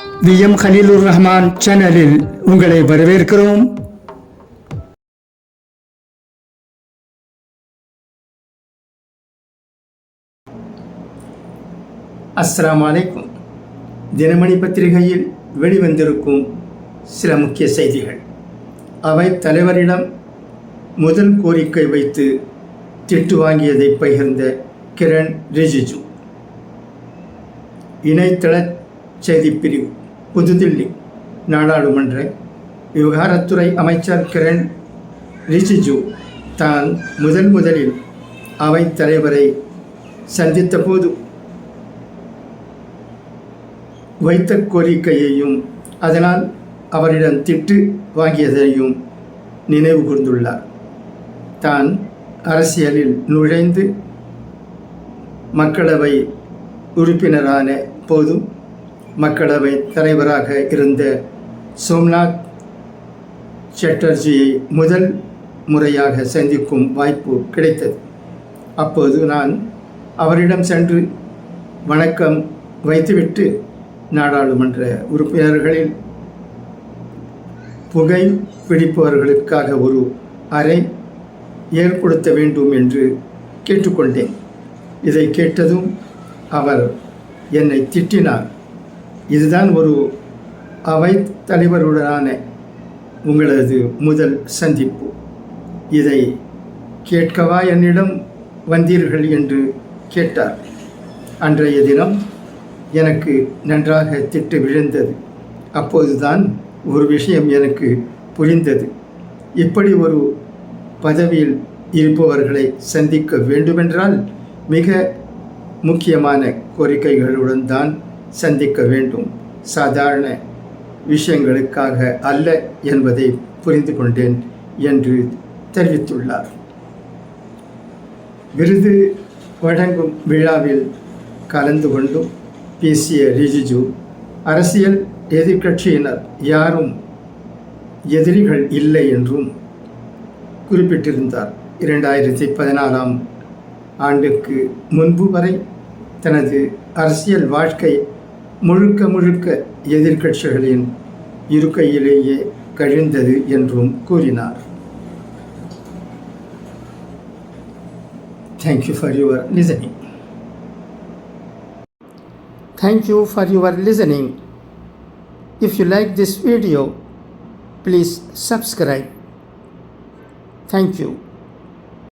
V M Khaleelur Rahman சேனலில் உங்களை வரவேற்கிறோம். அஸ்லாம் வலைக்கும் தினமணி பத்திரிகையில் வெளிவந்திருக்கும் சில முக்கிய செய்திகள். அவை தலைவரிடம் முதல் கோரிக்கை வைத்து திட்டு வாங்கியதை பகிர்ந்த கிரண் ரிஜிஜு. இணையதள செய்திப்பிரிவு புதுதில்லி நாடாளுமன்ற விவகாரத்துறை அமைச்சர் கிரண் ரிஜிஜு தான் முதன் முதலில் அவைத் தலைவரை சந்தித்தபோது வைத்த கோரிக்கையையும் அதனால் அவரிடம் திட்டு வாங்கியதையும் நினைவு கூர்ந்துள்ளார். தான் அரசியலில் நுழைந்து மக்களவை உறுப்பினரான போதும் மக்களவை தலைவராக இருந்த சோம்நாத் சட்டர்ஜியை முதல் முறையாக சந்திக்கும் வாய்ப்பு கிடைத்தது. அப்போது நான் அவரிடம் சென்று வணக்கம் வைத்துவிட்டு நாடாளுமன்ற உறுப்பினர்களில் புகை பிடிப்பவர்களுக்காக ஒரு அறை ஏற்படுத்த வேண்டும் என்று கேட்டுக்கொண்டேன். இதை கேட்டதும் அவர் என்னை திட்டினார். இதுதான் ஒரு அவை தலைவருடனான உங்களது முதல் சந்திப்பு. இதை கேட்கவா என்னிடம் வந்தீர்கள் என்று கேட்டார். அன்றைய தினம் எனக்கு நன்றாக திட்டு விழுந்தது. அப்போதுதான் ஒரு விஷயம் எனக்கு புரிந்தது. இப்படி ஒரு பதவியில் இருப்பவர்களை சந்திக்க வேண்டுமென்றால் மிக முக்கியமான கோரிக்கைகளுடன் தான் சந்திக்க வேண்டும். சாதாரண விஷயங்களுக்காக அல்ல என்பதை புரிந்து கொண்டேன் என்று தெரிவித்துள்ளார். விருது வழங்கும் விழாவில் கலந்து கொண்டும் பேசிய ரிஜிஜு அரசியல் எதிர்க்கட்சியினர் யாரும் எதிரிகள் இல்லை என்றும் குறிப்பிட்டிருந்தார். இரண்டாயிரத்தி பதினாலாம் ஆண்டுக்கு முன்பு வரை தனது அரசியல் வாழ்க்கை முழுக்க முழுக்க எதிர்கட்சிகளின் இருக்கையிலேயே கழிந்தது என்றும் கூறினார் thank you for your listening thank you for your listening if you like this video please subscribe. Thank you.